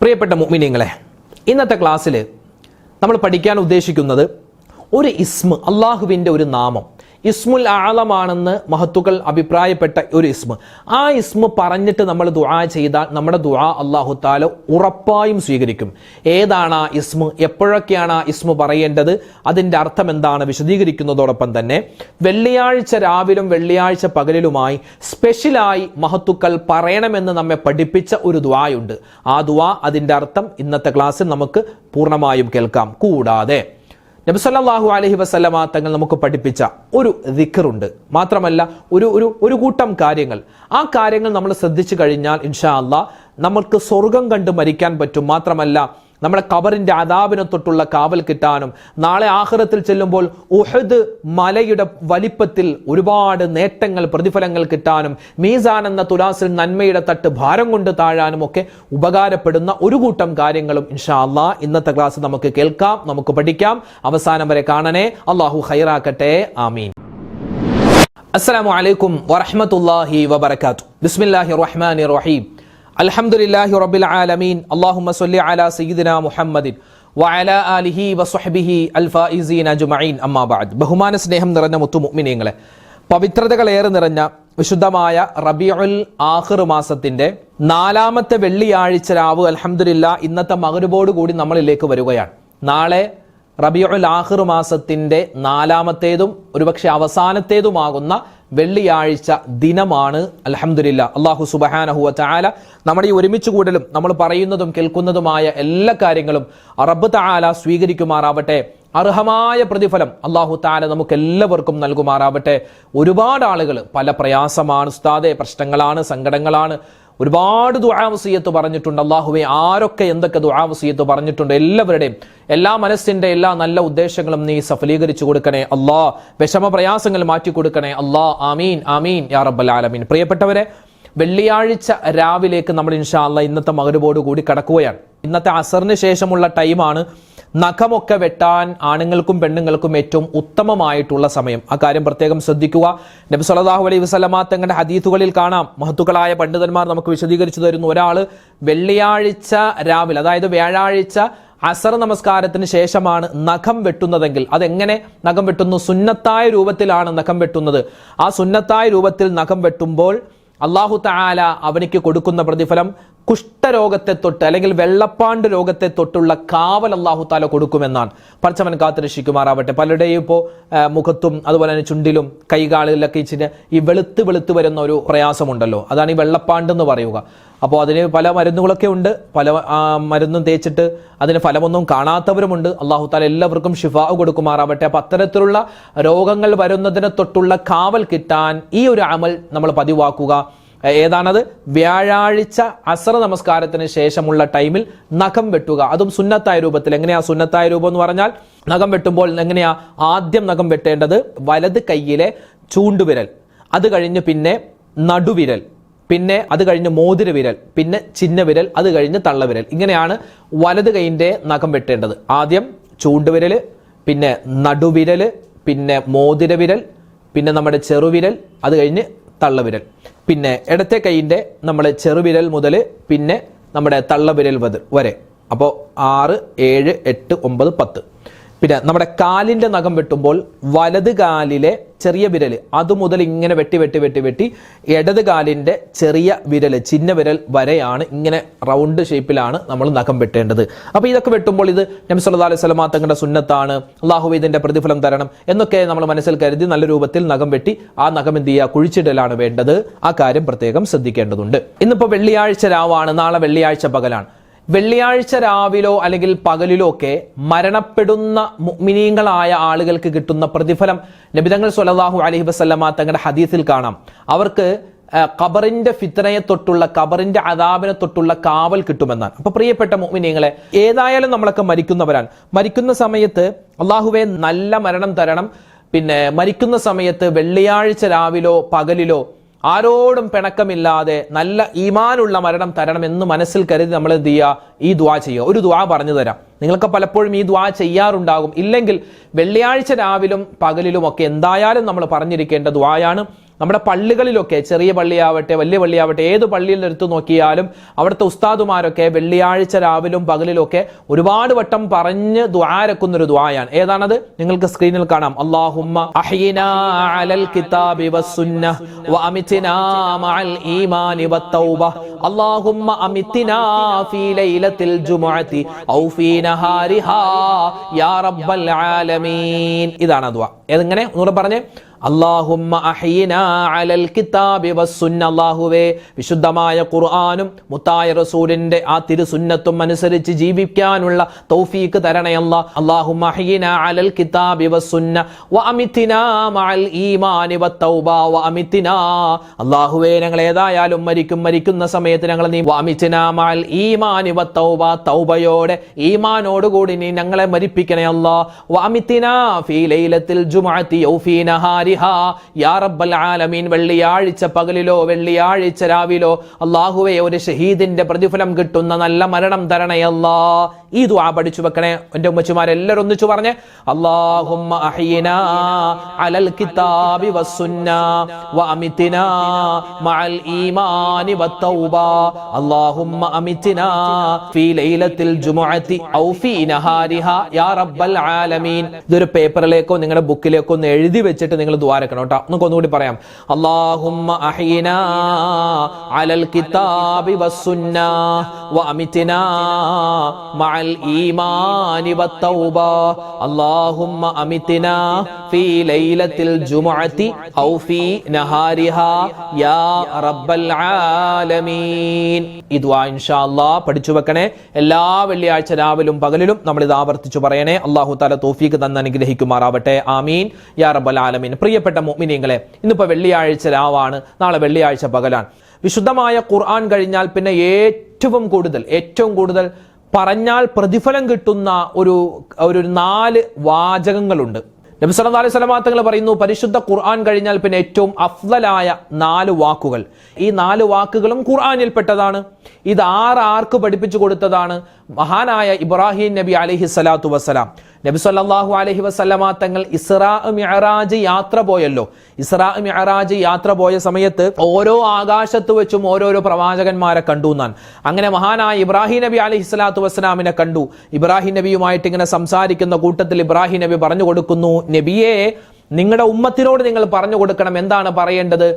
പ്രിയപ്പെട്ട മുഅ്മിനീങ്ങളെ ഇന്നത്തെ ക്ലാസ്സിൽ നമ്മൾ പഠിക്കാൻ ഉദ്ദേശിക്കുന്നത് ഒരു ഇസ്മ അള്ളാഹുവിന്റെ ഒരു നാമം. ഇസ്മുൽ ആളമാണെന്ന് മഹത്തുക്കൾ അഭിപ്രായപ്പെട്ട ഒരു ഇസ്മ. ആ ഇസ്മ പറഞ്ഞിട്ട് നമ്മൾ ദുആ ചെയ്താൽ നമ്മുടെ ദുആ അള്ളാഹു താല ഉറപ്പായും സ്വീകരിക്കും. ഏതാണ് ആ ഇസ്മ? എപ്പോഴൊക്കെയാണ് ആ ഇസ്മ പറയേണ്ടത്? അതിന്റെ അർത്ഥം എന്താണ്? വിശദീകരിക്കുന്നതോടൊപ്പം തന്നെ വെള്ളിയാഴ്ച രാവിലും വെള്ളിയാഴ്ച പകലിലുമായി സ്പെഷ്യലായി മഹത്തുക്കൾ പറയണമെന്ന് നമ്മെ പഠിപ്പിച്ച ഒരു ദുആയുണ്ട്. ആ ദുആ അതിന്റെ അർത്ഥം ഇന്നത്തെ ക്ലാസ്സിൽ നമുക്ക് പൂർണമായും കേൾക്കാം. കൂടാതെ നബിസല്ലാഹു അലഹി വസ്ലമ തങ്ങൾ നമുക്ക് പഠിപ്പിച്ച ഒരു ദിക്കറുണ്ട് മാത്രമല്ല ഒരു ഒരു ഒരു കൂട്ടം കാര്യങ്ങൾ. ആ കാര്യങ്ങൾ നമ്മൾ ശ്രദ്ധിച്ചു കഴിഞ്ഞാൽ ഇൻഷാ അല്ലാ നമ്മൾക്ക് സ്വർഗം കണ്ട് മരിക്കാൻ പറ്റും. മാത്രമല്ല നമ്മുടെ കബറിന്റെ അതാപിനെ തൊട്ടുള്ള കാവൽ കിട്ടാനും നാളെ ആഹ്റത്തിൽ ചെല്ലുമ്പോൾ ഉഹദ് മലയുടെ വലിപ്പത്തിൽ ഒരുപാട് നേട്ടങ്ങൾ പ്രതിഫലങ്ങൾ കിട്ടാനും മീസാൻ എന്ന തുലാസിൽ നന്മയുടെ തട്ട് ഭാരം കൊണ്ട് താഴാനും ഒക്കെ ഉപകാരപ്പെടുന്ന ഒരു കൂട്ടം കാര്യങ്ങളും ഇൻഷാ അള്ളാ ഇന്നത്തെ ക്ലാസ് നമുക്ക് കേൾക്കാം നമുക്ക് പഠിക്കാം. അവസാനം വരെ കാണണേ. അള്ളാഹു ഹൈറാക്കട്ടെ ആമീൻ. അസ്സാം വലൈക്കും വറഹ്മത്തുള്ളാഹി വബർക്കാത്തു ബിസ്മില്ലാഹി റഹ്മാൻ റഹീം. അൽഹംദുലില്ലാഹി റബ്ബിൽ ആലമീൻ. അല്ലാഹുമ്മ സൊല്ലി അലാ സയ്യിദിനാ മുഹമ്മദിൻ വഅലാ ആലിഹി വസ്വഹ്ബിഹി അൽ ഫായിസീൻ അജ്മഈൻ. അമ്മാ ബഅദ്. ബഹുമാന സ്നേഹം നിറഞ്ഞ മുത്തു മുഅ്മിനീങ്ങളെ പവിത്രതകളേറെ നിറഞ്ഞ വിശുദ്ധമായ റബിയുൽ ആഹിർ മാസത്തിന്റെ നാലാമത്തെ വെള്ളിയാഴ്ച രാവ് അലഹമുല്ല ഇന്നത്തെ മകരുബോട് കൂടി നമ്മളിലേക്ക് വരികയാണ്. നാളെ റബിയുൽ ആഹിർ മാസത്തിന്റെ നാലാമത്തേതും ഒരുപക്ഷെ അവസാനത്തേതുമാകുന്ന വെള്ളിയാഴ്ച ദിനമാണ്. അലഹമുല്ല അള്ളാഹു സുബഹാനഹുവ ചാല നമ്മുടെ ഈ ഒരുമിച്ച് കൂടലും നമ്മൾ പറയുന്നതും കേൾക്കുന്നതുമായ എല്ലാ കാര്യങ്ങളും റബ്ബ് താല സ്വീകരിക്കുമാറാവട്ടെ. അർഹമായ പ്രതിഫലം അള്ളാഹു താല നമുക്ക് എല്ലാവർക്കും നൽകുമാറാവട്ടെ. ഒരുപാട് ആളുകൾ പല പ്രയാസമാണ് ഉസ്താദെ പ്രശ്നങ്ങളാണ് സങ്കടങ്ങളാണ്. ഒരുപാട് ദുആവസീയത്ത് പറഞ്ഞിട്ടുണ്ട്. അള്ളാഹുവെ ആരൊക്കെ എന്തൊക്കെ ദുആവസീയത്ത് പറഞ്ഞിട്ടുണ്ട്? എല്ലാവരുടെയും എല്ലാ മനസ്സിന്റെ എല്ലാ നല്ല ഉദ്ദേശങ്ങളും നീ സഫലീകരിച്ചു കൊടുക്കണേ. അള്ളാ വിഷമ പ്രയാസങ്ങൾ മാറ്റി കൊടുക്കണേ. അള്ളാ ആമീൻ ആമീൻ യാ റബ്ബൽ ആലമീൻ. പ്രിയപ്പെട്ടവരെ വെള്ളിയാഴ്ച രാവിലേക്ക് നമ്മൾ ഇൻഷാ അല്ലാ ഇന്നത്തെ മകരുവോട് കൂടി കടക്കുകയാണ്. ഇന്നത്തെ അസറിന് ശേഷമുള്ള ടൈമാണ് നഖമൊക്കെ വെട്ടാൻ ആണുങ്ങൾക്കും പെണ്ണുങ്ങൾക്കും ഏറ്റവും ഉത്തമമായിട്ടുള്ള സമയം. ആ കാര്യം പ്രത്യേകം ശ്രദ്ധിക്കുക. നബി സല്ലല്ലാഹു അലൈഹി വസല്ലമ തങ്ങളുടെ ഹദീത്തുകളിൽ കാണാം. മഹത്തുക്കളായ പണ്ഡിതന്മാർ നമുക്ക് വിശദീകരിച്ചു തരുന്നു. ഒരാൾ വെള്ളിയാഴ്ച രാവിലെ അതായത് വ്യാഴാഴ്ച അസർ നമസ്കാരത്തിന് ശേഷമാണ് നഖം വെട്ടുന്നതെങ്കിൽ അതെങ്ങനെ നഖം വെട്ടുന്നു? സുന്നത്തായ രൂപത്തിലാണ് നഖം വെട്ടുന്നത്. ആ സുന്നത്തായ രൂപത്തിൽ നഖം വെട്ടുമ്പോൾ അള്ളാഹു താല അവനിക്ക് കൊടുക്കുന്ന പ്രതിഫലം കുഷ്ഠരോഗത്തെ തൊട്ട് അല്ലെങ്കിൽ വെള്ളപ്പാണ്ട് രോഗത്തെ തൊട്ടുള്ള കാവൽ അള്ളാഹു താല കൊടുക്കുമെന്നാണ്. പർച്ചവൻ കാത്തുരക്ഷിക്കുമാറാവട്ടെ. പലരുടെയും ഇപ്പോൾ മുഖത്തും അതുപോലെ തന്നെ ചുണ്ടിലും കൈകാലിലൊക്കെ ഇച്ചിരി ഈ വെളുത്ത് വെളുത്ത് വരുന്ന ഒരു പ്രയാസമുണ്ടല്ലോ. അതാണ് ഈ വെള്ളപ്പാണ്ട് എന്ന് പറയുക. അപ്പോൾ അതിന് പല മരുന്നുകളൊക്കെ ഉണ്ട്. പല മരുന്നും തേച്ചിട്ട് അതിന് ഫലമൊന്നും കാണാത്തവരുമുണ്ട്. അള്ളാഹു താല എല്ലാവർക്കും ഷിഫാവ് കൊടുക്കുമാറാവട്ടെ. അപ്പം അത്തരത്തിലുള്ള രോഗങ്ങൾ വരുന്നതിനെ തൊട്ടുള്ള കാവൽ കിട്ടാൻ ഈ ഒരു അമൽ നമ്മൾ പതിവാക്കുക. ഏതാണത്? വ്യാഴാഴ്ച അസറ നമസ്കാരത്തിന് ശേഷമുള്ള ടൈമിൽ നഖം വെട്ടുക. അതും സുന്നത്തായ രൂപത്തിൽ. എങ്ങനെയാ സുന്നത്തായ രൂപം എന്ന് പറഞ്ഞാൽ നഖം വെട്ടുമ്പോൾ എങ്ങനെയാ ആദ്യം നഖം വെട്ടേണ്ടത്? വലത് കൈയിലെ ചൂണ്ടുവിരൽ. അത് കഴിഞ്ഞ് പിന്നെ നടുവിരൽ. പിന്നെ അത് കഴിഞ്ഞ് മോതിര വിരൽ പിന്നെ ചിഹ്ന വിരൽ അത് കഴിഞ്ഞ് തള്ളവിരൽ. ഇങ്ങനെയാണ് വലത് കൈയിന്റെ നഖം വെട്ടേണ്ടത്. ആദ്യം ചൂണ്ടുവിരൽ പിന്നെ നടുവിരൽ പിന്നെ മോതിര വിരൽ പിന്നെ നമ്മുടെ ചെറുവിരൽ അത് കഴിഞ്ഞ് തള്ളവിരൽ. പിന്നെ ഇടത്തെ കൈയിന്റെ നമ്മുടെ ചെറുവിരൽ മുതൽ പിന്നെ നമ്മുടെ തള്ളവിരൽ വരെ. അപ്പോൾ ആറ് ഏഴ് എട്ട് ഒമ്പത് പത്ത്. പിന്നെ നമ്മുടെ കാലിന്റെ നഖം വെട്ടുമ്പോൾ വലത് കാലിലെ ചെറിയ വിരൽ അത് മുതൽ ഇങ്ങനെ വെട്ടി വെട്ടി വെട്ടി വെട്ടി ഇടത് കാലിന്റെ ചെറിയ വിരൽ ചിന്ന വിരൽ വരെയാണ് ഇങ്ങനെ റൗണ്ട് ഷേപ്പിലാണ് നമ്മൾ നഖം വെട്ടേണ്ടത്. അപ്പോൾ ഇതൊക്കെ വെട്ടുമ്പോൾ ഇത് നബി സല്ലല്ലാഹു അലൈഹി വസല്ലമ തങ്ങളുടെ സുന്നത്താണ് അള്ളാഹു ഇതിന്റെ പ്രതിഫലം തരണം എന്നൊക്കെ നമ്മൾ മനസ്സിൽ കരുതി നല്ല രൂപത്തിൽ നഖം വെട്ടി ആ നഖം എന്ത് ചെയ്യുക? കുഴിച്ചിടലാണ് വേണ്ടത്. ആ കാര്യം പ്രത്യേകം ശ്രദ്ധിക്കേണ്ടതുണ്ട്. ഇന്നിപ്പോൾ വെള്ളിയാഴ്ച രാവാണ് നാളെ വെള്ളിയാഴ്ച പകലാണ്. വെള്ളിയാഴ്ച രാവിലോ അല്ലെങ്കിൽ പകലിലോ ഒക്കെ മരണപ്പെടുന്ന മുഗ്മിനീങ്ങളായ ആളുകൾക്ക് കിട്ടുന്ന പ്രതിഫലം നബിതങ്ങൾ സ്വല്ലല്ലാഹു അലഹി വസല്ലമ തങ്ങളുടെ ഹദീസിൽ കാണാം. അവർക്ക് ഖബറിന്റെ ഫിത്തനയെ തൊട്ടുള്ള ഖബറിന്റെ അതാപിനെ തൊട്ടുള്ള കാവൽ കിട്ടുമെന്നാണ്. അപ്പൊ പ്രിയപ്പെട്ട മുഅ്മിനീങ്ങളെ ഏതായാലും നമ്മളൊക്കെ മരിക്കുന്നവരാണ്. മരിക്കുന്ന സമയത്ത് അള്ളാഹുവെ നല്ല മരണം തരണം. പിന്നെ മരിക്കുന്ന സമയത്ത് വെള്ളിയാഴ്ച രാവിലോ പകലിലോ ആരോടും പിണക്കമില്ലാതെ നല്ല ഈമാനുള്ള മരണം തരണം എന്ന് മനസ്സിൽ കരുതി നമ്മൾ എന്ത് ചെയ്യുക? ഈ ദ്വാ ചെയ്യുക. ഒരു ദ്വാ പറഞ്ഞു തരാം. നിങ്ങൾക്ക് പലപ്പോഴും ഈ ദ്വാ ചെയ്യാറുണ്ടാകും. ഇല്ലെങ്കിൽ വെള്ളിയാഴ്ച രാവിലും പകലിലും ഒക്കെ എന്തായാലും നമ്മൾ പറഞ്ഞിരിക്കേണ്ട ദ്വായാണ് നമ്മുടെ പള്ളികളിലൊക്കെ ചെറിയ പള്ളിയാവട്ടെ വലിയ പള്ളിയാവട്ടെ ഏത് പള്ളിയിൽ എടുത്തു നോക്കിയാലും അവിടുത്തെ ഉസ്താദുമാരൊക്കെ വെള്ളിയാഴ്ച രാവിലും പകലിലൊക്കെ ഒരുപാട് വട്ടം പറഞ്ഞ് ദ്വാരക്കുന്ന ഒരു ദ്വായാണ് ഏതാണത് നിങ്ങൾക്ക് സ്ക്രീനിൽ കാണാം അള്ളാഹുമ്മ അഹ്യിനാ അലൽ കിതാബി വസ്സുന്ന വഅമിത്നാ മഅൽ ഈമാനി വത്തൗബ اللهم أمتنا في ليلة الجمعة أو في نهارها يا رب العالمين ഇതാണ് ദുആ ഏതെങ്ങനെ ഒന്നുകൂടെ പറഞ്ഞേ അള്ളാഹുമ്മ അലൽ കിതാബി അല്ലാഹുവേ. വിശുദ്ധമായ ഖുർആനും മുത്തായ റസൂലിന്റെ ആ തിരുസുന്നത്തും അനുസരിച്ച് ജീവിക്കാനുള്ള തൗഫീക്ക് തരണേ അല്ലാ. അല്ലാഹുമ്മ അഹ്യിനാ അലൽ കിതാബി ഈമാനി അല്ലാഹുവേ ഞങ്ങൾ ഏതായാലും മരിക്കും മരിക്കുന്ന സമയത്ത് ഞങ്ങൾ ഈമാനി തൗബയോടെ ഈമാനോടുകൂടി നീ ഞങ്ങളെ മരിപ്പിക്കണേ അല്ലാ. വഅമിതിനാ ഫീ ലൈലത്തിൽ ജുമുഅത്തി ഔ ഫീ യാ റബ്ബൽ ആലമീൻ വെള്ളിയാഴ്ച പകലിലോ വെള്ളിയാഴ്ച രാവിലോ അള്ളാഹുവെ ഒരു ഷഹീദിന്റെ പ്രതിഫലം കിട്ടുന്ന നല്ല മരണം തരണയല്ലാ. ഈ ദുആ പഠിച്ചു വെക്കണേ. എന്റെ ഉമ്മച്ചുമാരെല്ലാവരും ഒന്നിച്ചു പറഞ്ഞ്. അല്ലാഹുമ്മ അലൽ കിതാബി മഅൽ ഈമാനി അല്ലാഹുമ്മ ഫീ ലൈലത്തിൽ ജുമുഅതി ഔ ഫീ നഹാരിഹാ. യാ റബ്ബൽ ആലമീൻ. ഇതൊരു പേപ്പറിലേക്കോ നിങ്ങളുടെ ബുക്കിലേക്കോ ഒന്ന് എഴുതി വെച്ചിട്ട് നിങ്ങൾ ദ്വാരക്കണം കേട്ടോ നമുക്ക് ഒന്നുകൂടി പറയാം. അല്ലാഹുമ്മ അലൽ കിതാബി വസ്സുന്ന ഈമാനി الإيمان അല്ലാഹുമ്മ اللهم ഫീ ലൈലത്തിൽ ليلة ഔ ഫീ നഹാരിഹാ. യാ റബ്ബൽ ആലമീൻ. ഈ ദുആ ഇൻഷാ അല്ലാഹ് പഠിച്ചു വെക്കണേ. എല്ലാ വെള്ളിയാഴ്ച രാവിലും പകലിലും നമ്മൾ ഇത് ആവർത്തിച്ചു പറയണേ. അള്ളാഹു തആല തോഫീക്ക് തന്ന് അനുഗ്രഹിക്കുമാറാവട്ടെ. ആമീൻ. യാ റബ്ബൽ ആലമീൻ. പ്രിയപ്പെട്ട മുഅ്മിനീങ്ങളെ ഇന്നിപ്പോൾ വെള്ളിയാഴ്ച രാവാണ്. നാളെ വെള്ളിയാഴ്ച പകലാണ്. വിശുദ്ധമായ ഖുർആൻ കഴിഞ്ഞാൽ പിന്നെ ഏറ്റവും കൂടുതൽ ഏറ്റവും കൂടുതൽ പറഞ്ഞാൽ പ്രതിഫലം കിട്ടുന്ന ഒരു ഒരു നാല് വാചകങ്ങളുണ്ട്. നബി സല്ലല്ലാഹു അലൈഹി വസല്ലം തങ്ങൾ പറയുന്നു പരിശുദ്ധ ഖുർആൻ കഴിഞ്ഞാൽ പിന്നെ ഏറ്റവും അഫ്ലലായ നാല് വാക്കുകൾ. ഈ നാല് വാക്കുകളും ഖുർആനിൽപ്പെട്ടതാണ് ഇത് ആർ ആർക്ക് പഠിപ്പിച്ചു കൊടുത്തതാണ്? മഹാനായ ഇബ്രാഹിം നബി അലൈഹി സ്വലാത്തു വസ്സലാം. നബി സല്ലല്ലാഹു അലൈഹി വസല്ലമ തങ്ങൾ ഇസ്രാ മിഹറാജ് യാത്ര പോയല്ലോ. ഇസ്രാ മിഹറാജ് യാത്ര പോയ സമയത്ത് ഓരോ ആകാശത്ത് വെച്ചും ഓരോരോ പ്രവാചകന്മാരെ കണ്ടു എന്നാണ്. അങ്ങനെ മഹാനായ ഇബ്രാഹിം നബി അലഹി സ്വലാത്തു വസ്സലാമിനെ കണ്ടു. ഇബ്രാഹിം നബിയുമായിട്ട് ഇങ്ങനെ സംസാരിക്കുന്ന കൂട്ടത്തിൽ ഇബ്രാഹിം നബി പറഞ്ഞു കൊടുക്കുന്നു നബിയെ നിങ്ങളുടെ ഉമ്മത്തിനോട് നിങ്ങൾ പറഞ്ഞു കൊടുക്കണം. എന്താണ് പറയേണ്ടത്?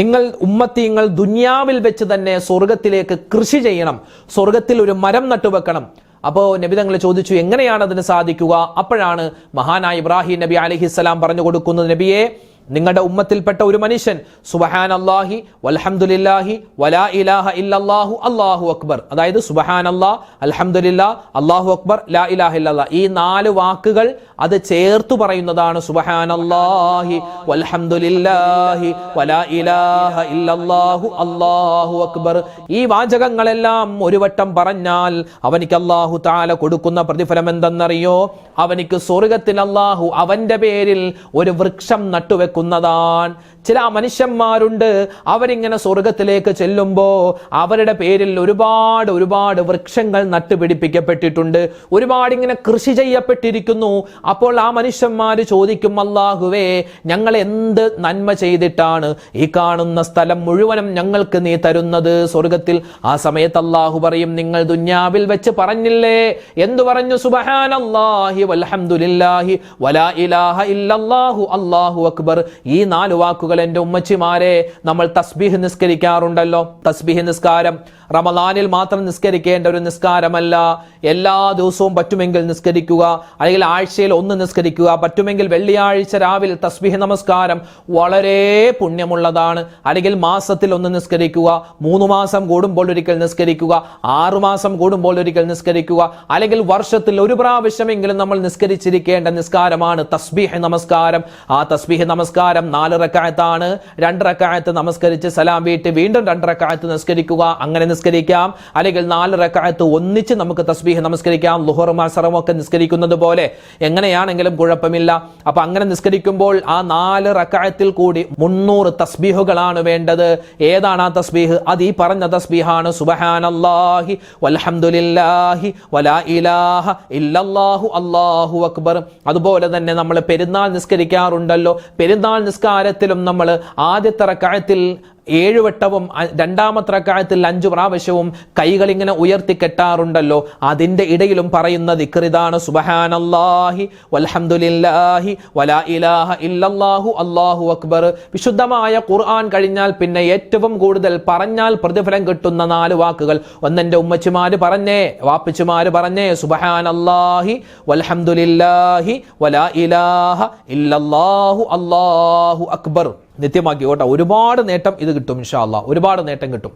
നിങ്ങൾ ഉമ്മത്തി നിങ്ങൾ ദുന്യാവിൽ വെച്ച് തന്നെ സ്വർഗത്തിലേക്ക് കൃഷി ചെയ്യണം. സ്വർഗത്തിൽ ഒരു മരം നട്ടുവെക്കണം. അപ്പോൾ നബി തങ്ങൾ ചോദിച്ചു എങ്ങനെയാണ് അതിന് സാധിക്കുക? അപ്പോഴാണ് മഹാനായ ഇബ്രാഹിം നബി അലഹിസ്സലാം പറഞ്ഞു കൊടുക്കുന്നത് നബിയെ നിങ്ങളുടെ ഉമ്മത്തിൽപ്പെട്ട ഒരു മനുഷ്യൻ സുബഹാൻ അള്ളാഹി വൽഹംദുലില്ലാഹി വലാ ഇലാഹ ഇല്ലാഹു അള്ളാഹു അക്ബർ. അതായത് സുബഹാൻ അള്ളാഹ് അലഹമുല്ല അള്ളാഹു അക്ബർ ലാ ഇലാഹ ഇല്ലാ ഈ നാല് വാക്കുകൾ അത് ചേർത്തു പറയുന്നതാണ് സുബഹാൻ അള്ളാഹി വൽഹംദുലില്ലാഹി വലാ ഇലാഹ ഇല്ലാഹു അള്ളാഹു അക്ബർ. ഈ വാചകങ്ങളെല്ലാം ഒരു വട്ടം പറഞ്ഞാൽ അവനിക്ക് അള്ളാഹു താല കൊടുക്കുന്ന പ്രതിഫലം എന്തെന്നറിയോ? അവനിക്ക് സ്വർഗത്തിൽ അള്ളാഹു അവന്റെ പേരിൽ ഒരു വൃക്ഷം നട്ടുവെക്കുന്നതാണ് ചില മനുഷ്യന്മാരുണ്ട്. അവരിങ്ങനെ സ്വർഗത്തിലേക്ക് ചെല്ലുമ്പോൾ അവരുടെ പേരിൽ ഒരുപാട് ഒരുപാട് വൃക്ഷങ്ങൾ നട്ടുപിടിപ്പിക്കപ്പെട്ടിട്ടുണ്ട്. ഒരുപാട് ഇങ്ങനെ കൃഷി ചെയ്യപ്പെട്ടിരിക്കുന്നു. അപ്പോൾ ആ മനുഷ്യന്മാർ ചോദിക്കും അല്ലാഹുവേ ഞങ്ങൾ എന്ത് നന്മ ചെയ്തിട്ടാണ് ഈ കാണുന്ന സ്ഥലം മുഴുവനും ഞങ്ങൾക്ക് നീ തരുന്നത്? സ്വർഗത്തിൽ ആ സമയത്ത് അല്ലാഹു പറയും നിങ്ങൾ ദുന്യാവിൽ വെച്ച് പറഞ്ഞില്ലേ? എന്തു പറഞ്ഞു? സുബഹാനല്ലാഹി വൽഹംദുലില്ലാഹി വലാ ഇലാഹ ഇല്ലല്ലാഹു അല്ലാഹു അക്ബർ. ഈ നാല് വാക്കുകൾ എന്റെ ഉമ്മച്ചിമാരെ നമ്മൾ തസ്ബീഹ് നിസ്കരിക്കാറുണ്ടല്ലോ. തസ്ബീഹ് നിസ്കാരം റമദാനിൽ മാത്രം നിസ്കരിക്കേണ്ട ഒരു നിസ്കാരമല്ല. എല്ലാ ദിവസവും പറ്റുമെങ്കിൽ നിസ്കരിക്കുക. അല്ലെങ്കിൽ ആഴ്ചയിൽ ഒന്ന് നിസ്കരിക്കുക. പറ്റുമെങ്കിൽ വെള്ളിയാഴ്ച രാവിലെ തസ്ബീഹ് നമസ്കാരം വളരെ പുണ്യമുള്ളതാണ്. അല്ലെങ്കിൽ മാസത്തിൽ ഒന്ന് നിസ്കരിക്കുക. മൂന്ന് മാസം കൂടുമ്പോൾ ഒരിക്കൽ നിസ്കരിക്കുക. ആറു മാസം കൂടുമ്പോൾ ഒരിക്കൽ നിസ്കരിക്കുക. അല്ലെങ്കിൽ വർഷത്തിൽ ഒരു പ്രാവശ്യമെങ്കിലും നമ്മൾ നിസ്കരിച്ചിരിക്കേണ്ട നിസ്കാരമാണ് തസ്ബീഹ് നമസ്കാരം. ആ തസ്ബീഹ് നമസ്കാരം നാല് റക്കായത്താണ്. രണ്ട് റക്കായത്ത് നമസ്കരിച്ച് സലാം വീട്ട് വീണ്ടും രണ്ട് റക്കായത്ത് നിസ്കരിക്കുക. അങ്ങനെ നിസ്കരിക്കാം. അല്ലെങ്കിൽ നാല് റക്കായത്ത് ഒന്നിച്ച് നമുക്ക് തസ്ബീഹ് നമസ്കരിക്കാം. ലുഹർ അസറും ഒക്കെ നിസ്കരിക്കുന്നത് പോലെ. എങ്ങനെയാണെങ്കിലും കുഴപ്പമില്ല. അപ്പൊ അങ്ങനെ നിസ്കരിക്കുമ്പോൾ ആ നാല് റക്കായത്തിൽ കൂടി മുന്നൂറ് തസ്ബീഹുകളാണ് വേണ്ടത്. ഏതാണ് ആ തസ്ബീഹ്? അത് ഈ പറഞ്ഞ തസ്ബീഹാണ്. സുബഹാനല്ലാഹി വൽഹംദുലില്ലാഹി വലാ ഇലാഹ ഇല്ലല്ലാഹു അല്ലാഹു അക്ബർ. അതുപോലെ തന്നെ നമ്മൾ പെരുന്നാൾ നിസ്കരിക്കാറുണ്ടല്ലോ. പെരുന്നാൾ പെരുന്നാൾ നിസ്കാരത്തിലും നമ്മൾ ആദ്യത്തെ റക്കായത്തിൽ ഏഴ് വട്ടവും രണ്ടാമത്തെ റക്കായത്തിൽ അഞ്ചു പ്രാവശ്യവും കൈകൾ ഇങ്ങനെ ഉയർത്തി കെട്ടാറുണ്ടല്ലോ. അതിന്റെ ഇടയിലും പറയുന്ന ദിക്റിതാണ് സുബഹാനല്ലാഹി വൽഹംദുലില്ലാഹി വലാ ഇലാഹ ഇല്ലല്ലാഹു അല്ലാഹു അക്ബർ. വിശുദ്ധമായ ഖുർആൻ കഴിഞ്ഞാൽ പിന്നെ ഏറ്റവും കൂടുതൽ പറഞ്ഞാൽ പ്രതിഫലം കിട്ടുന്ന നാല് വാക്കുകൾ. ഒന്നെന്റെ ഉമ്മച്ചിമാര് പറഞ്ഞേ വാപ്പിച്ചുമാര് പറഞ്ഞേ സുബഹാനല്ലാഹി വൽഹംദുലില്ലാഹി വലാ ഇലാഹ ഇല്ലല്ലാഹു അല്ലാഹു അക്ബർ. നിത്യമാക്കി. കേട്ടോ ഒരുപാട് നേട്ടം ഇത് കിട്ടും ഇൻഷാല്ല ഒരുപാട് നേട്ടം കിട്ടും.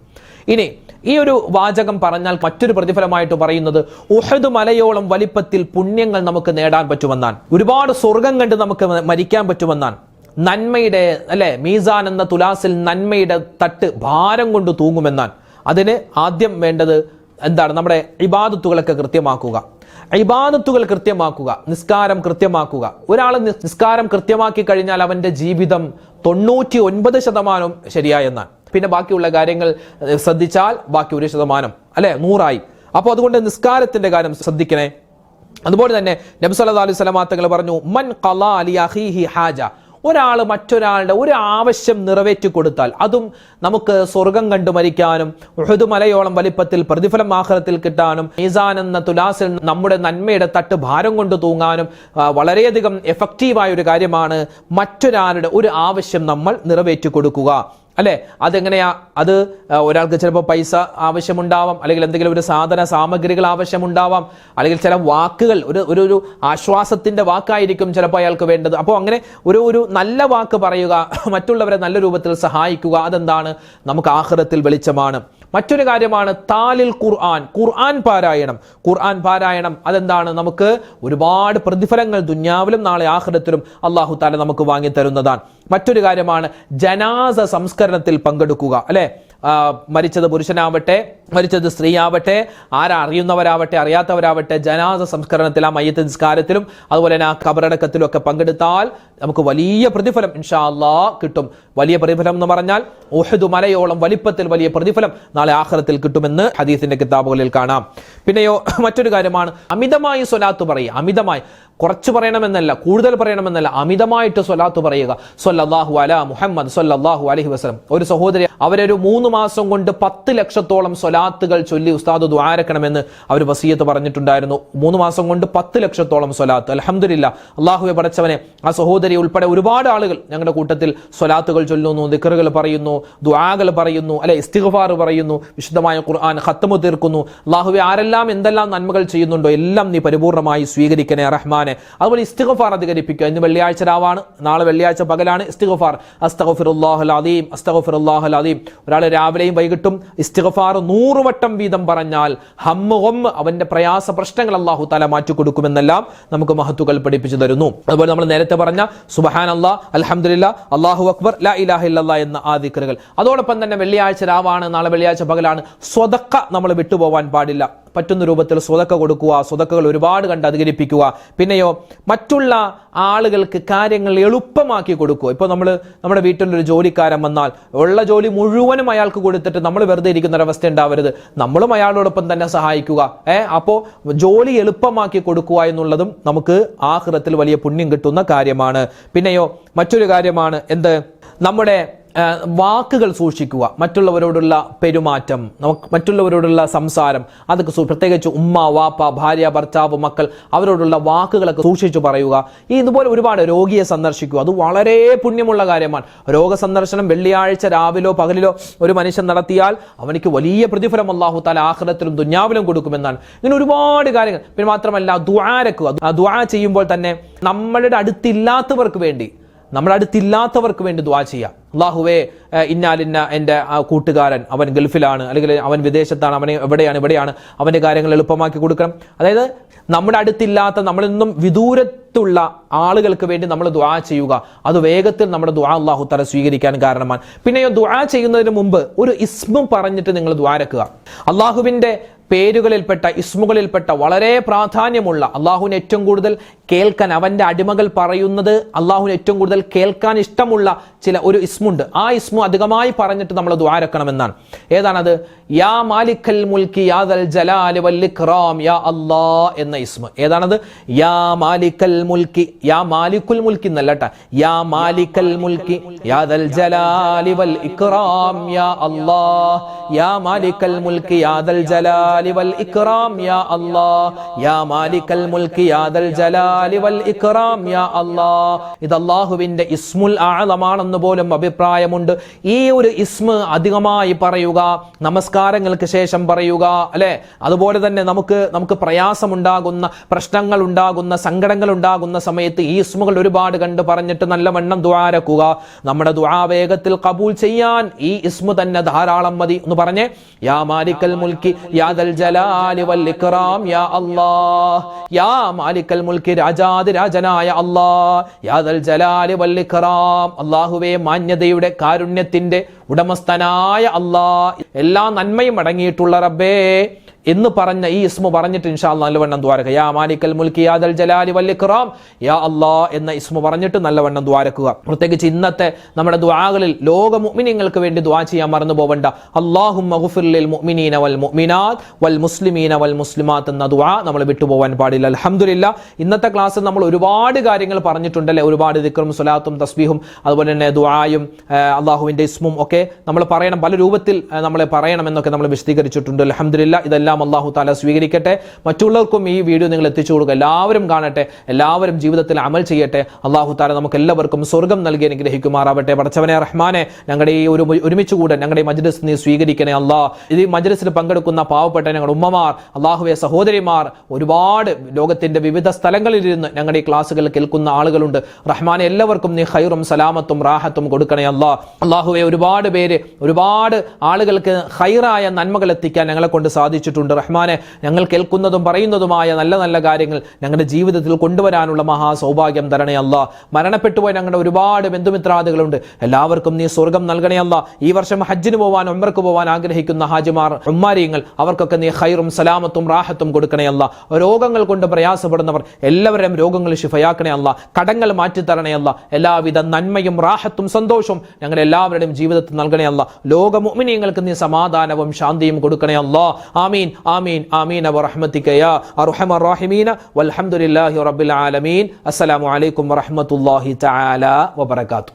ഇനി ഈ ഒരു വാചകം പറഞ്ഞാൽ മറ്റൊരു പ്രതിഫലമായിട്ട് പറയുന്നത് ഉഹദ് മലയോളം വലിപ്പത്തിൽ പുണ്യങ്ങൾ നമുക്ക് നേടാൻ പറ്റുമെന്നാണ്. ഒരുപാട് സ്വർഗം കണ്ട് നമുക്ക് മരിക്കാൻ പറ്റുമെന്നാണ്. നന്മയുടെ അല്ലെ മീസാൻ എന്ന തുലാസിൽ നന്മയുടെ തട്ട് ഭാരം കൊണ്ട് തൂങ്ങുമെന്നാണ്. അതിന് ആദ്യം വേണ്ടത് എന്താണ്? നമ്മുടെ ഇബാദത്തുകളൊക്കെ കൃത്യമാക്കുക. ഇബാദത്തുകൾ കൃത്യമാക്കുക നിസ്കാരം കൃത്യമാക്കുക. ഒരാൾ നിസ്കാരം കൃത്യമാക്കി കഴിഞ്ഞാൽ അവന്റെ ജീവിതം തൊണ്ണൂറ്റി ഒൻപത് ശതമാനം ശരിയായെന്നാണ് പിന്നെ ബാക്കിയുള്ള കാര്യങ്ങൾ ശ്രദ്ധിച്ചാൽ ബാക്കി ഒരു ശതമാനം അല്ലെ? നൂറായി. അപ്പോൾ അതുകൊണ്ട് നിസ്കാരത്തിന്റെ കാര്യം ശ്രദ്ധിക്കണേ. അതുപോലെ തന്നെ നബി സല്ലല്ലാഹു അലൈഹി തങ്ങൾ പറഞ്ഞു മൻ ഹാജ. ഒരാൾ മറ്റൊരാളുടെ ഒരു ആവശ്യം നിറവേറ്റി കൊടുത്താൽ അതും നമുക്ക് സ്വർഗം കണ്ടു മരിക്കാനും ഹൃദുമലയോളം മലയോളം വലിപ്പത്തിൽ പ്രതിഫലം ആഹ്റത്തിൽ കിട്ടാനും മീസാൻ എന്ന തുലാസിൽ നമ്മുടെ നന്മയുടെ തട്ട് ഭാരം കൊണ്ട് തൂങ്ങാനും വളരെയധികം എഫക്റ്റീവായ ഒരു കാര്യമാണ് മറ്റൊരാളുടെ ഒരു ആവശ്യം നമ്മൾ നിറവേറ്റി കൊടുക്കുക. അല്ലെ? അതെങ്ങനെയാ? അത് ഒരാൾക്ക് ചിലപ്പോൾ പൈസ ആവശ്യമുണ്ടാവാം അല്ലെങ്കിൽ എന്തെങ്കിലും ഒരു സാധന സാമഗ്രികൾ ആവശ്യമുണ്ടാവാം അല്ലെങ്കിൽ ചില വാക്കുകൾ ഒരു ഒരു ഒരു ആശ്വാസത്തിന്റെ വാക്കായിരിക്കും ചിലപ്പോൾ അയാൾക്ക് വേണ്ടത്. അപ്പോൾ അങ്ങനെ ഒരു ഒരു നല്ല വാക്ക് പറയുക മറ്റുള്ളവരെ നല്ല രൂപത്തിൽ സഹായിക്കുക അതെന്താണ്? നമുക്ക് ആഹ്റത്തിൽ വെളിച്ചമാണ്. മറ്റൊരു കാര്യമാണ് താലിൽ ഖുർആൻ. ഖുർആൻ പാരായണം. ഖുർആൻ പാരായണം അതെന്താണ്? നമുക്ക് ഒരുപാട് പ്രതിഫലങ്ങൾ ദുന്യാവിലും നാളെ ആഹ്ലത്തിലും അള്ളാഹു താല നമുക്ക് വാങ്ങി തരുന്നതാണ്. മറ്റൊരു കാര്യമാണ് ജനാസ സംസ്കരണത്തിൽ പങ്കെടുക്കുക. അല്ലെ? മരിച്ചത് പുരുഷനാവട്ടെ മരിച്ചത് സ്ത്രീയാവട്ടെ ആരാ അറിയുന്നവരാവട്ടെ അറിയാത്തവരാവട്ടെ ജനാദ സംസ്കരണത്തിൽ ആ മയ്യത്ത് നിസ്കാരത്തിലും അതുപോലെ തന്നെ ആ കബറടക്കത്തിലും ഒക്കെ പങ്കെടുത്താൽ നമുക്ക് വലിയ പ്രതിഫലം ഇൻഷാ അല്ലാ കിട്ടും. വലിയ പ്രതിഫലം എന്ന് പറഞ്ഞാൽ ഉഹദ് മലയോളം വലിപ്പത്തിൽ വലിയ പ്രതിഫലം നാളെ ആഹ്റത്തിൽ കിട്ടുമെന്ന് ഹദീസിന്റെ കിതാബുകളിൽ കാണാം. പിന്നെയോ മറ്റൊരു കാര്യമാണ് അമിതമായി സ്വലാത്ത് പറയുക. അമിതമായി കുറച്ച് പറയണമെന്നല്ല കൂടുതൽ പറയണമെന്നല്ല അമിതമായിട്ട് സ്വലാത്ത് പറയുക. സ്വല്ലല്ലാഹു അല മുഹമ്മദ് സ്വല്ലല്ലാഹു അലഹി വസ്ലം ഒരു സഹോദരി അവരൊരു മൂന്ന് മാസം കൊണ്ട് പത്ത് ലക്ഷത്തോളം സ്വലാത്തുകൾ ചൊല്ലി ഉസ്താദ് ദ്വാരക്കണമെന്ന് അവർ വസീയത്ത് പറഞ്ഞിട്ടുണ്ടായിരുന്നു. മൂന്ന് മാസം കൊണ്ട് പത്ത് ലക്ഷത്തോളം സ്വലാത്ത്. അലഹമില്ല അള്ളാഹുവെ പടച്ചവനെ ആ സഹോദരി ഉൾപ്പെടെ ഒരുപാട് ആളുകൾ ഞങ്ങളുടെ കൂട്ടത്തിൽ സ്വലാത്തുകൾ ചൊല്ലുന്നു ദിക്കറുകൾ പറയുന്നു ദ്വാകൾ പറയുന്നു അല്ലെ ഇസ്തിഗ്ഫാർ പറയുന്നു വിശുദ്ധമായ ഖുർആൻ ഖത്തമു തീർക്കുന്നു. അള്ളാഹുവെ ആരെല്ലാം എന്തെല്ലാം നന്മകൾ ചെയ്യുന്നുണ്ടോ എല്ലാം നീ പരിപൂർണമായി സ്വീകരിക്കണേ റഹ്മാനെ. അതുപോലെ ഇസ്തിഗ്ഫാർ അധികരിപ്പിക്കുക. ഇന്ന് വെള്ളിയാഴ്ച രാവാണ് നാളെ വെള്ളിയാഴ്ച പകലാണ് ഇസ്തിഗ്ഫാർ. അസ്തഗ്ഫിറുല്ലാഹുൽ അലീം അസ്തഗ്ഫിറുല്ലാഹുൽ അലീം ഒരാൾ രാവിലെയും വൈകിട്ടും ഇസ്തിഗ്ഫാർ നൂറ് വട്ടം വീതം പറഞ്ഞാൽ ഹമ്മ അവന്റെ പ്രയാസ പ്രശ്നങ്ങൾ അള്ളാഹു തല മാറ്റി കൊടുക്കുമെന്നെല്ലാം നമുക്ക് മഹത്തുക്കൾ പഠിപ്പിച്ചു തരുന്നു. അതുപോലെ നമ്മൾ നേരത്തെ പറഞ്ഞ സുബഹാൻ അല്ലാ അലഹമില്ല അള്ളാഹു അക്ബർ ലാ ഇലാഹ ഇല്ലല്ലാ എന്ന ആ ദിക്റുകൾ. അതോടൊപ്പം തന്നെ വെള്ളിയാഴ്ച രാവാണ് നാളെ വെള്ളിയാഴ്ച പകലാണ്. സ്വതക്ക നമ്മൾ വിട്ടുപോവാൻ പാടില്ല. പറ്റുന്ന രൂപത്തിൽ സ്വതക്ക കൊടുക്കുക സ്വതക്കകൾ ഒരുപാട് കണ്ട് അധികരിപ്പിക്കുക. പിന്നെയോ മറ്റുള്ള ആളുകൾക്ക് കാര്യങ്ങൾ എളുപ്പമാക്കി കൊടുക്കുക. ഇപ്പോൾ നമ്മൾ നമ്മുടെ വീട്ടിലൊരു ജോലിക്കാരൻ വന്നാൽ ഉള്ള ജോലി മുഴുവനും അയാൾക്ക് കൊടുത്തിട്ട് നമ്മൾ വെറുതെ ഇരിക്കുന്ന ഒരവസ്ഥ ഉണ്ടാവരുത്. നമ്മളും അയാളോടൊപ്പം തന്നെ സഹായിക്കുക. ഏ അപ്പോൾ ജോലി എളുപ്പമാക്കി കൊടുക്കുക എന്നുള്ളതും നമുക്ക് ആഹൃതത്തിൽ വലിയ പുണ്യം കിട്ടുന്ന കാര്യമാണ്. പിന്നെയോ മറ്റൊരു കാര്യമാണ് എന്ത്? നമ്മുടെ വാക്കുകൾ സൂക്ഷിക്കുക മറ്റുള്ളവരോടുള്ള പെരുമാറ്റം നമുക്ക് മറ്റുള്ളവരോടുള്ള സംസാരം അതൊക്കെ പ്രത്യേകിച്ച് ഉമ്മ വാപ്പ ഭാര്യ ഭർത്താവ് മക്കൾ അവരോടുള്ള വാക്കുകളൊക്കെ സൂക്ഷിച്ചു പറയുക. ഈ ഇതുപോലെ ഒരുപാട് രോഗിയെ സന്ദർശിക്കുക. അത് വളരെ പുണ്യമുള്ള കാര്യമാണ്. രോഗസന്ദർശനം വെള്ളിയാഴ്ച രാവിലോ പകലിലോ ഒരു മനുഷ്യൻ നടത്തിയാൽ അവനിക്ക് വലിയ പ്രതിഫലം അള്ളാഹു താല ആഹ്ലത്തിലും ദുഞ്ഞാവിലും കൊടുക്കുമെന്നാണ്. ഇങ്ങനെ ഒരുപാട് കാര്യങ്ങൾ. പിന്നെ മാത്രമല്ല ദ്വാരക്കുക ആ ദ്വാ ചെയ്യുമ്പോൾ തന്നെ നമ്മളുടെ അടുത്തില്ലാത്തവർക്ക് വേണ്ടി നമ്മുടെ അടുത്തില്ലാത്തവർക്ക് വേണ്ടി ദ്വാ ചെയ്യാം. അള്ളാഹുവേ ഇന്നാലിന്ന എന്റെ ആ കൂട്ടുകാരൻ അവൻ ഗൾഫിലാണ്. അല്ലെങ്കിൽ അവൻ വിദേശത്താണ് അവനെ എവിടെയാണ് ഇവിടെയാണ് അവന്റെ കാര്യങ്ങൾ എളുപ്പമാക്കി കൊടുക്കണം. അതായത് നമ്മുടെ അടുത്തില്ലാത്ത നമ്മളിൽ നിന്നും വിദൂരത്തുള്ള ആളുകൾക്ക് വേണ്ടി നമ്മൾ ദ്വാ ചെയ്യുക. അത് വേഗത്തിൽ നമ്മുടെ ദ്വാ അള്ളാഹു തല സ്വീകരിക്കാൻ കാരണമാണ്. പിന്നെയോ ദ്വാ ചെയ്യുന്നതിന് മുമ്പ് ഒരു ഇസ്മും പറഞ്ഞിട്ട് നിങ്ങൾ ദ്വാരക്കുക അള്ളാഹുവിന്റെ പേരുകളിൽപ്പെട്ട ഇസ്മുകളിൽപ്പെട്ട വളരെ പ്രാധാന്യമുള്ള അള്ളാഹുവിന് ഏറ്റവും കൂടുതൽ കേൾക്കാൻ അവന്റെ അടിമകൾ പറയുന്നത് അള്ളാഹുവിന് ഏറ്റവും കൂടുതൽ കേൾക്കാൻ ഇഷ്ടമുള്ള ചില ഒരു ഇസ്മുണ്ട്. ആ ഇസ്മു അധികമായി പറഞ്ഞിട്ട് നമ്മൾ ദ്വാരക്കണമെന്നാണ് ഏതാണത്? യാ മാലിക്കൽ മുൽക്കി യാദൽ ജലാലി വല്ലിക്റാം യാ അല്ലാ എന്ന ഇസ്മ. ഏതാണത്? യാ മാലിക്കൽ മുൽക്കി യാ മാലിക്കുൽ മുൽക്കി എന്നല്ല. യാ മാലിക്കൽ മുൽക്കി യാദൽ ജലാലി വൽ ഇക്റാം യാ അല്ലാ യാ മാലിക്കൽ മുൽക്കി യാദൽ ജലാലി ഇക്റാം യാ അല്ലാ യാ മാലിക്കൽ മുൽക്കി യാദൽ ജലാലി വൽ ഇക്റാം യാ അല്ലാ ഇത് അല്ലാഹുവിന്റെ ഇസ്മുൽ ആഴമാണെന്ന് പോലും അഭിപ്രായമുണ്ട്. ഈ ഒരു ഇസ്മ അധികമായി പറയുക നമസ്കാരങ്ങൾക്ക് ശേഷം പറയുക അല്ലെ? അതുപോലെ തന്നെ നമുക്ക് നമുക്ക് പ്രയാസമുണ്ടാകുന്ന പ്രശ്നങ്ങൾ ഉണ്ടാകുന്ന സങ്കടങ്ങൾ ഉണ്ടാകുന്ന സമയത്ത് ഈ ഇസ്മുകൾ ഒരുപാട് കണ്ട് പറഞ്ഞിട്ട് നല്ലവണ്ണം ദ്വാരക്കുക നമ്മുടെ ദ്വാ വേഗത്തിൽ കബൂൽ ചെയ്യാൻ ഈ ഇസ്മു തന്നെ ധാരാളം മതി എന്ന് പറഞ്ഞേ. യാ മാലിക്കൽ മുൽക്കി യാദൽ ജലാലി വൽ ഇക്റാം യാ അല്ലാഹ്. യാ മാലിക്കൽ മുൽക്കി രാജാതി രാജനായ അല്ലാഹ്. യാദൽ ജലാലി വൽ ഇക്റാം അല്ലാഹുവേ മാന്യതയുടെ കാരുണ്യത്തിന്റെ ഉടമസ്ഥനായ അല്ലാഹ്. എല്ലാ നന്മയും അടങ്ങിയിട്ടുള്ള റബ്ബേ എന്ന് പറഞ്ഞ ഈ ഇസ്മു പറഞ്ഞിട്ട് ഇൻഷാ നല്ലവണ്ണം ദ്വാരക്കുക യാ മാലിക്കൽ മുൽക്കി യാദൽ ജലാലി വല്ലിക്റാം യാ അല്ലാ എന്ന ഇസ്മു പറഞ്ഞിട്ട് നല്ലവണ്ണം ദ്വാരക്കുക പ്രത്യേകിച്ച് ഇന്നത്തെ നമ്മുടെ ദ്വാകളിൽ ലോക മുഅ്മിനീങ്ങൾക്ക് വേണ്ടി ദ്വാ ചെയ്യാൻ മറന്നു പോവണ്ട. അല്ലാഹും മഗ്ഫിർലിൽ മുഅ്മിനീന വൽ മുഅ്മിനാത്ത് വൽ മുസ്ലിമീന വൽ മുസ്ലിമാത്ത് എന്ന ദ്വാ നമ്മൾ വിട്ടുപോകാൻ പാടില്ല. അൽഹംദുലില്ലാ ഇന്നത്തെ ക്ലാസ്സിൽ നമ്മൾ ഒരുപാട് കാര്യങ്ങൾ പറഞ്ഞിട്ടുണ്ടല്ലേ ഒരുപാട് ദിക്റും സ്വലാത്തും തസ്ബീഹും അതുപോലെ തന്നെ ദ്വായും അള്ളാഹുവിന്റെ ഇസ്മും ഒക്കെ നമ്മൾ പറയണം. പല രൂപത്തിൽ നമ്മൾ പറയണമെന്നൊക്കെ നമ്മൾ വിശദീകരിച്ചിട്ടുണ്ട്. അലഹമില്ല ഇതെല്ലാം അള്ളാഹു താല സ്വീകരിക്കട്ടെ. മറ്റുള്ളവർക്കും ഈ വീഡിയോ നിങ്ങൾ എത്തിച്ചു കൊടുക്കുക. എല്ലാവരും കാണട്ടെ. എല്ലാവരും ജീവിതത്തിൽ അമൽ ചെയ്യട്ടെ. അള്ളാഹു താല നമുക്ക് എല്ലാവർക്കും സ്വർഗം നൽകി അനുഗ്രഹിക്കുമാറാവട്ടെ. പടച്ചവനെ റഹ്മാനെ ഞങ്ങളുടെ ഈ ഒരു ഒരുമിച്ച് കൂടെ ഞങ്ങളുടെ ഈ മജ്ലിസ് നീ സ്വീകരിക്കണേ ഇത് ഈ മജ്ലിസിൽ പങ്കെടുക്കുന്ന പാവപ്പെട്ട ഞങ്ങളുടെ ഉമ്മമാർ അള്ളാഹുവെ സഹോദരിമാർ ഒരുപാട് ലോകത്തിന്റെ വിവിധ സ്ഥലങ്ങളിൽ ഇരുന്ന് ഞങ്ങളുടെ ഈ ക്ലാസ്സുകൾ കേൾക്കുന്ന ആളുകളുണ്ട്. റഹ്മാനെ എല്ലാവർക്കും നീ ഹൈറും സലാമത്തും റാഹത്തും കൊടുക്കണേ അല്ലാ. അള്ളാഹുവെ ഒരുപാട് പേര് ഒരുപാട് ആളുകൾക്ക് ഹൈറായ നന്മകൾ എത്തിക്കാൻ ഞങ്ങളെ കൊണ്ട് സാധിച്ചിട്ടുണ്ട്. റഹ്മാനെ ഞങ്ങൾ കേൾക്കുന്നതും പറയുന്നതുമായ നല്ല നല്ല കാര്യങ്ങൾ ഞങ്ങളുടെ ജീവിതത്തിൽ കൊണ്ടുവരാനുള്ള മഹാ സൗഭാഗ്യം തരണേ അല്ലാ. മരണപ്പെട്ടു ഞങ്ങളുടെ ഒരുപാട് ബന്ധുമിത്രാദികളുണ്ട്. എല്ലാവർക്കും നീ സ്വർഗം നൽകണേ ഈ വർഷം ഹജ്ജിന് പോവാൻ ഒമ്പർക്ക് പോവാൻ ആഗ്രഹിക്കുന്ന ഹാജിമാർ ഉമ്മാരിയങ്ങൾ അവർക്കൊക്കെ നീ ഹൈറും സലാമത്തും റാഹത്തും കൊടുക്കണേ അല്ല. രോഗങ്ങൾ കൊണ്ട് പ്രയാസപ്പെടുന്നവർ എല്ലാവരും രോഗങ്ങൾ ശിഫയാക്കണേ കടങ്ങൾ മാറ്റിത്തരണേ അല്ല. എല്ലാവിധ നന്മയും റാഹത്തും സന്തോഷവും ഞങ്ങൾ എല്ലാവരുടെയും ജീവിതത്തിൽ നൽകണേ അല്ല. ലോക മുഅ്മിനീങ്ങൾക്ക് നീ സമാധാനവും ശാന്തിയും കൊടുക്കണേ അല്ല. ആമീൻ. ആമീൻ ആമീൻ വറഹ്മതിക യാ അർഹമർ റഹീമീന. വൽഹംദുലില്ലാഹി റബ്ബിൽ ആലമീൻ. അസ്സലാമു അലൈക്കും വറഹ്മത്തുള്ളാഹി തആല വബറകാതുഹു.